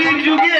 কলির যুগে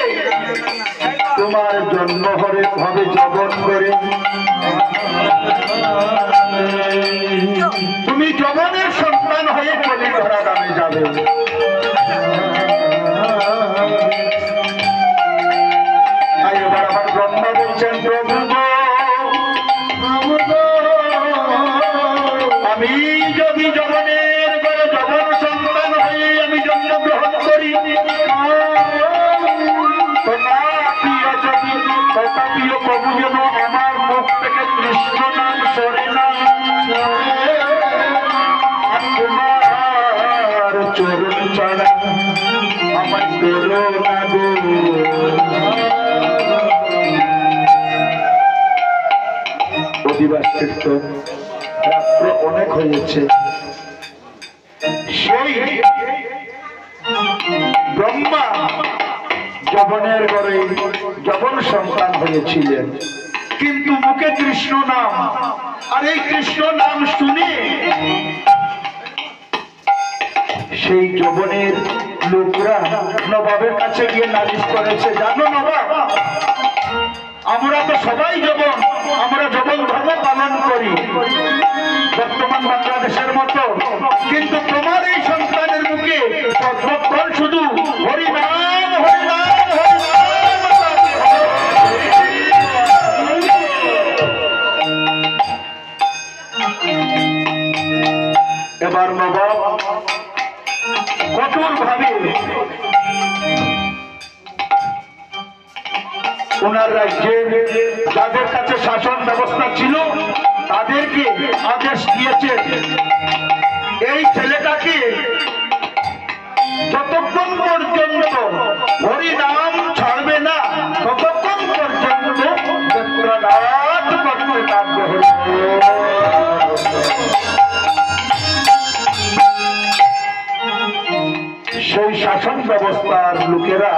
হয়েছে সেই ব্রহ্মা জবনের ঘরে জবন সন্তান হয়েছিলেন। কিন্তু মুখে কৃষ্ণ নাম। আর এই কৃষ্ণ নাম শুনে সেই যবনের লোকরা নবাবের কাছে গিয়ে নালিশ করেছে, জানো নবাব আমরা তো সবাই যবন আমরা যবন ধর্ম পালন করি। বর্তমান বাংলাদেশের মতো। কিন্তু তোমার এই সন্তানের মুখে সর্বক্ষণ শুধু এবার নবাব কঠোর ভাবে ওনার রাজ্যে যাদের কাছে শাসন ব্যবস্থা ছিল, তাদেরকে আদেশ দিয়েছে। এই ছেলেটাকে যতক্ষণ পর্যন্ত হরিনাম ছাড়বে না, ততক্ষণ পর্যন্ত সেই শাসন ব্যবস্থার লোকেরা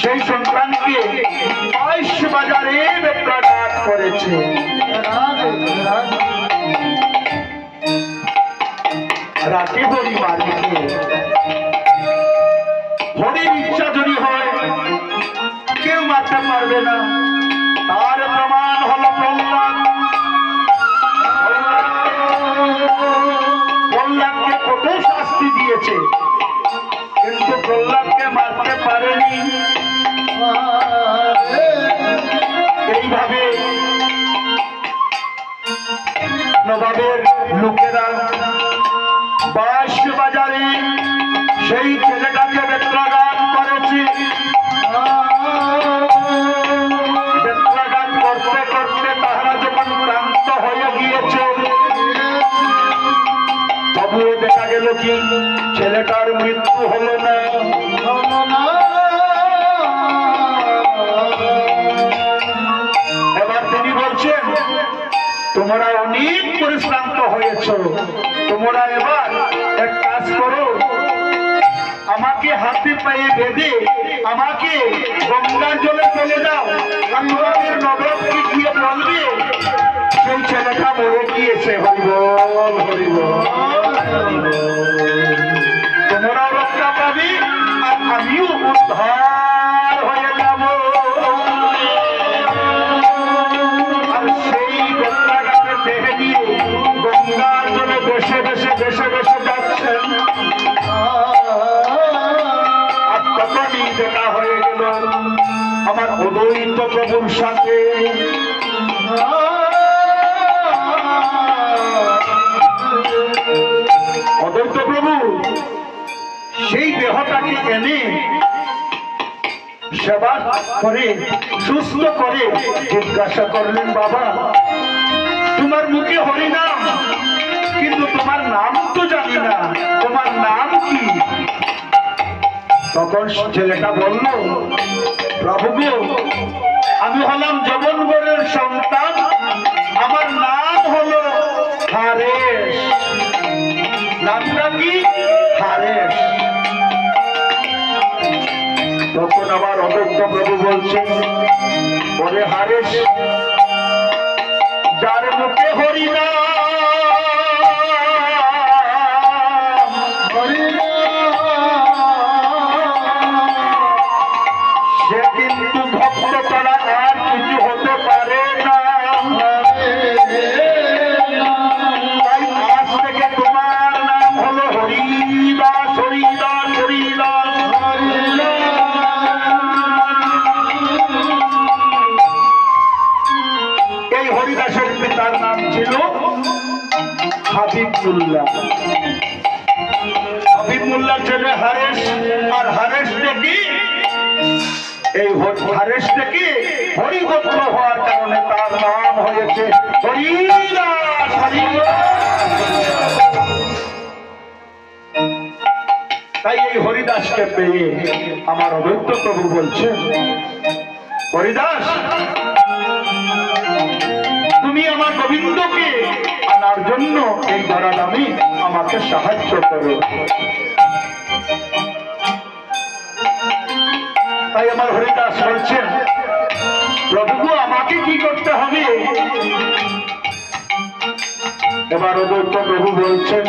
সেই সন্তানকে আয়ুষ বাজারে বেত্রাঘাত করেছে। রাতে হরি দেখা ছেলেটার মৃত্যু হলো না। এবার তিনি বলছেন তোমরা অনেক পরিশ্রান্ত হয়েছ। তোমরা এবার এক কাজ করো। আমাকে হাতে পায়ে বেঁধে আমাকে গঙ্গার জলে চলে যাও আর তোমাদের নগরকে গিয়ে বলবে সেই ছেলেটা মরে গিয়েছে। হরিবল হরিবল Como una rosca para mí, a, a করে, সুস্থ করে জিজ্ঞাসা করলেন, বাবা, তোমার মুখে হরিনাম, কিন্তু তোমার নাম তো জানি না। তোমার নাম কি? তখন ছেলেটা বলল, প্রভু আমি হলাম জবনগরের সন্তান। আমার নাম হলো হারেশ। নামটা কি? হারেশ। তখন আবার অদক্ষ প্রভু বলছেন বলে হারেশ যার মুখে হরিনা মোল্লা হাবিব ছেলে হারেস আর হারেস কি এই হরিদাস। তাই এই হরিদাসকে পেয়ে আমার অদ্বৈত প্রভু বলছেন, হরিদাস, তুমি আমার গোবিন্দকে আনার জন্য এই ধরাধামী আমাকে সাহায্য করো তাই আমার হরিদাস বলছেন প্রভু আমাকে কি করতে হবে? এবার অদ্বৈত প্রভু বলছেন,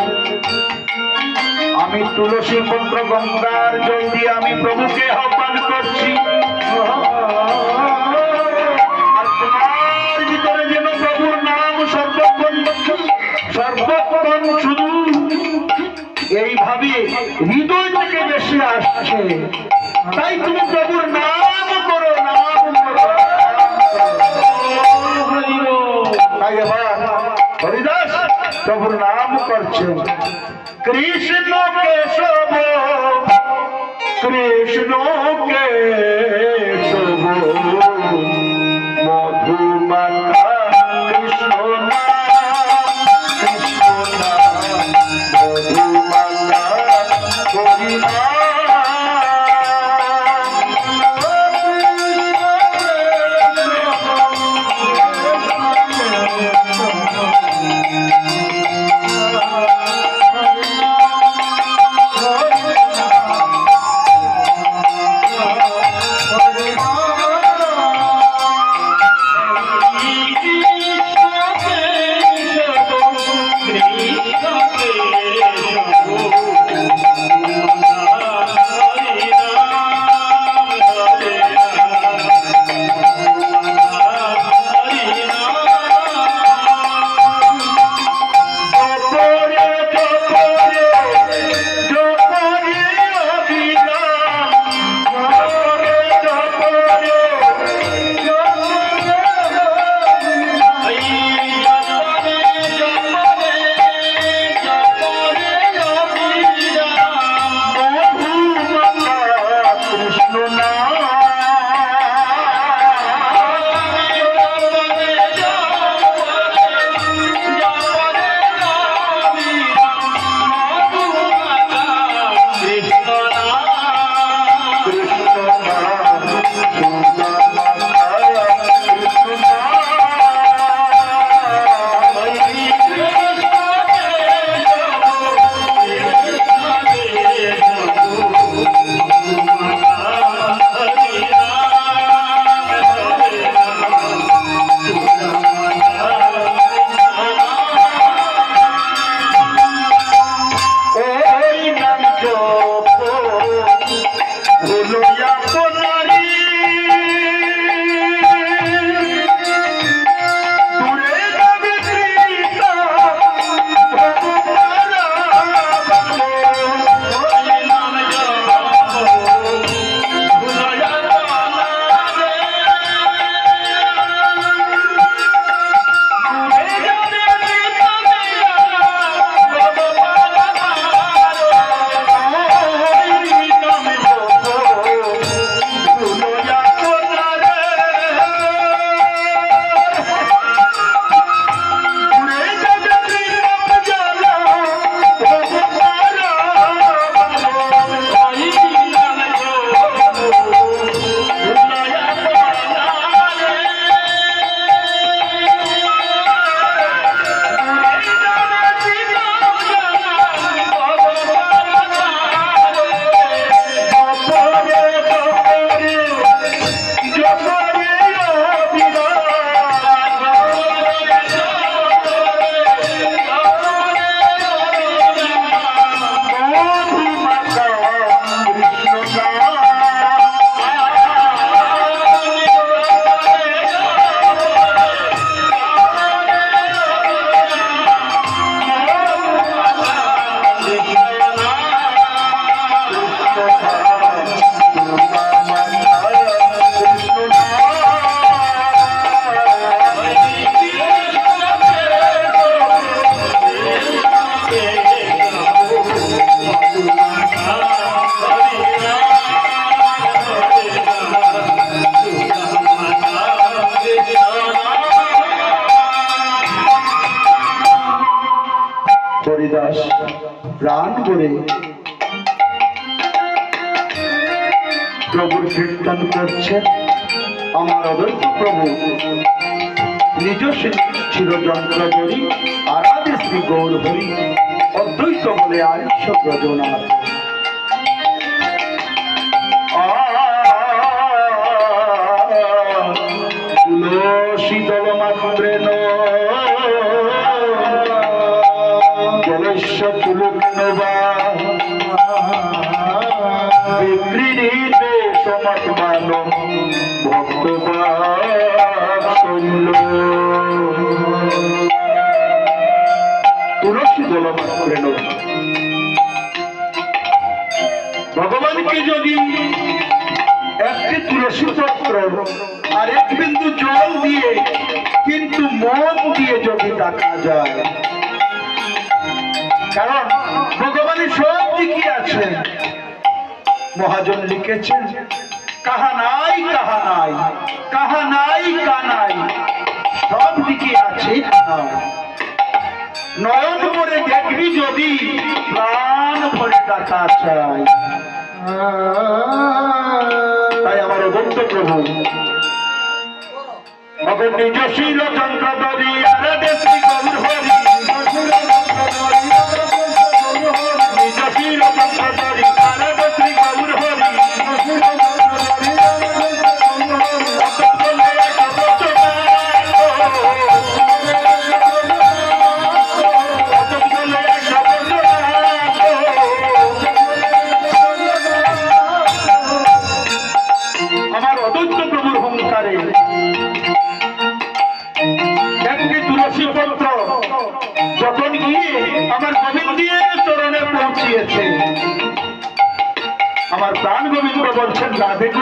আমি তুলসী পত্র গঙ্গার জল দিয়ে আমি প্রভুকে আহ্বান করছি। শুধু এইভাবে হৃদয় থেকে বেশি আসছে। তাই তুমি প্রভুর নাম করো, নাম তাই হরিদাস প্রভুর নাম করছেন কৃষ্ণ কেশব কৃষ্ণ কেশব। হরিদাস প্রাণ করে। প্রভুর কীর্তন করছে আমার অদ্বৈত প্রভু। নিজ ছিল যন্ত্রজরি আরাধে শ্রী গৌর হরি অদ্বৈত বলে আর সব্রজনার ভগবানকে যদি একটি তুলসী পত্র আর এক বিন্দু জল দিয়ে, কিন্তু মন দিয়ে যদি দেখা যায়, কারণ ভগবানের সব দিকে আছে। মহাজন লিখেছেন, কাহা নাই কাহা নাই কাহা নাই, কা নাই, সব দিকে আছে নয়ন করে দেখবি যদি প্রাণ ভরে টাকা চাই। তাই আমার অদন্ত প্রভু মগর নিজশীল চন্দ্র দরি আর দেশি গৌর হরি নিজশীল চন্দ্র আমার গোবিন্দ বলছেন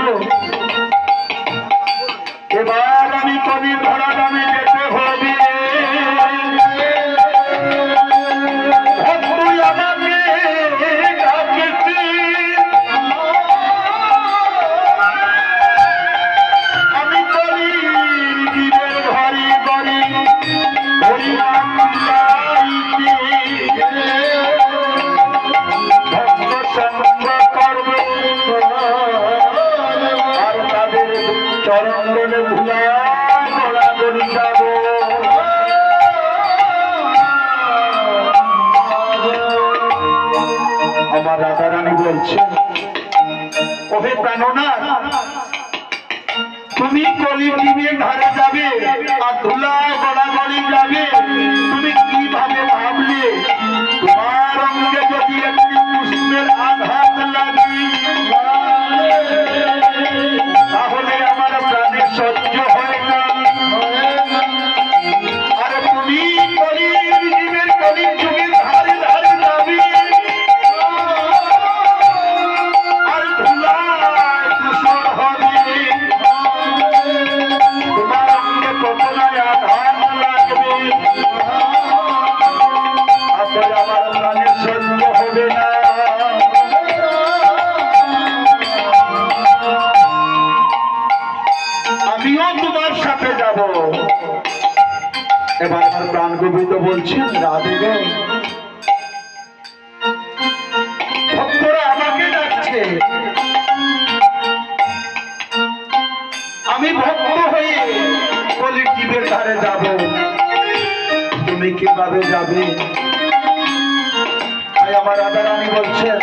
গোবিন্দ বলছেন রাধে গো ভক্তরা আমাকে ডাকছে। আমি ভক্ত হয়ে কলির জীবের ধারে যাব। তুমি কীভাবে যাবে? আমার রাধারানী বলছেন,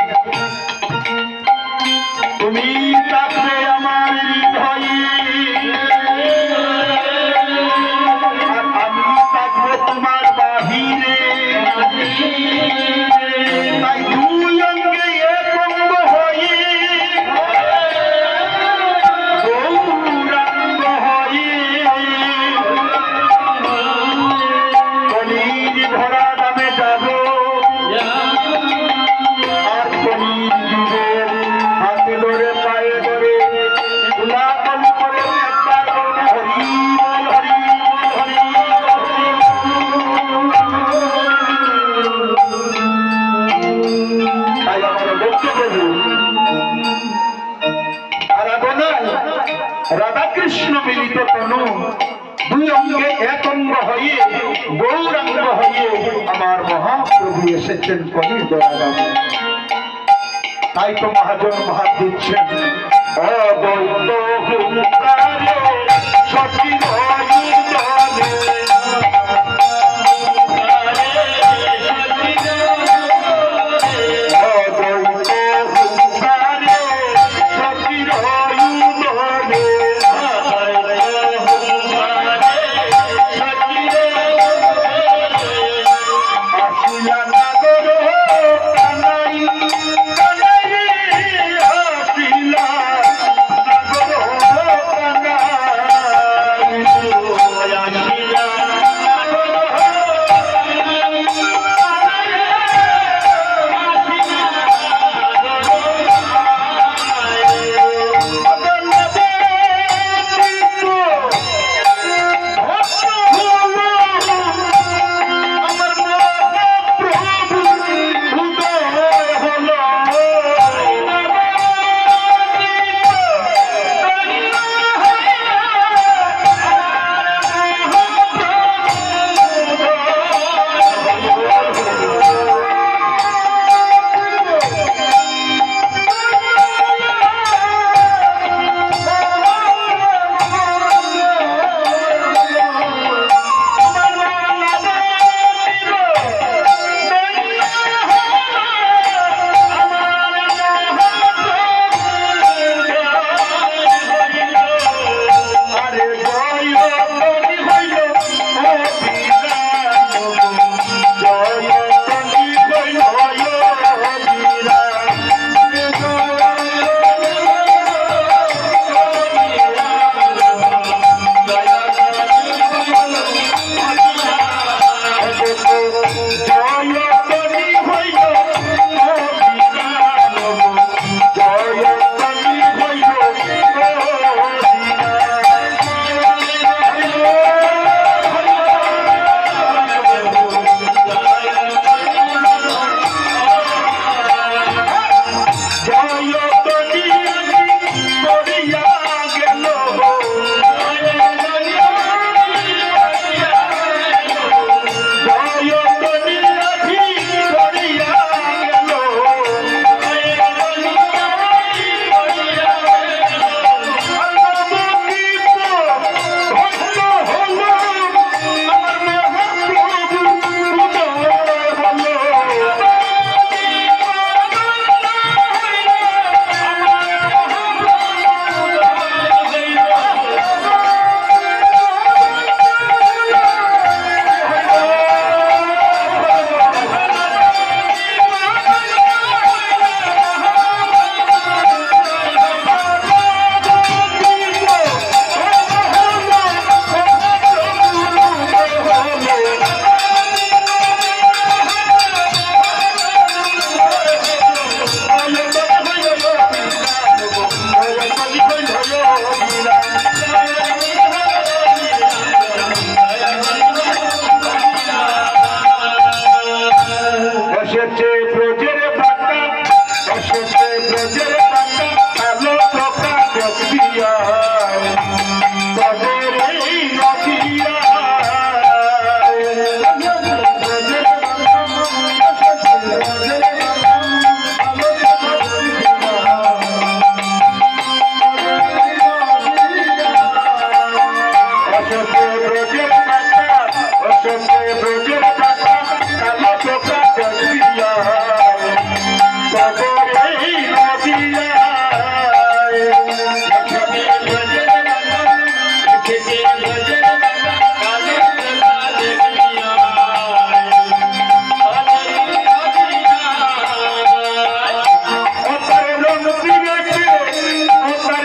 তুমি আমার মহাপ্রভু এসেছেন কবি দয়ারাম তাই তো মহাজন ভাব দিচ্ছেন। হুঙ্কারে সচিব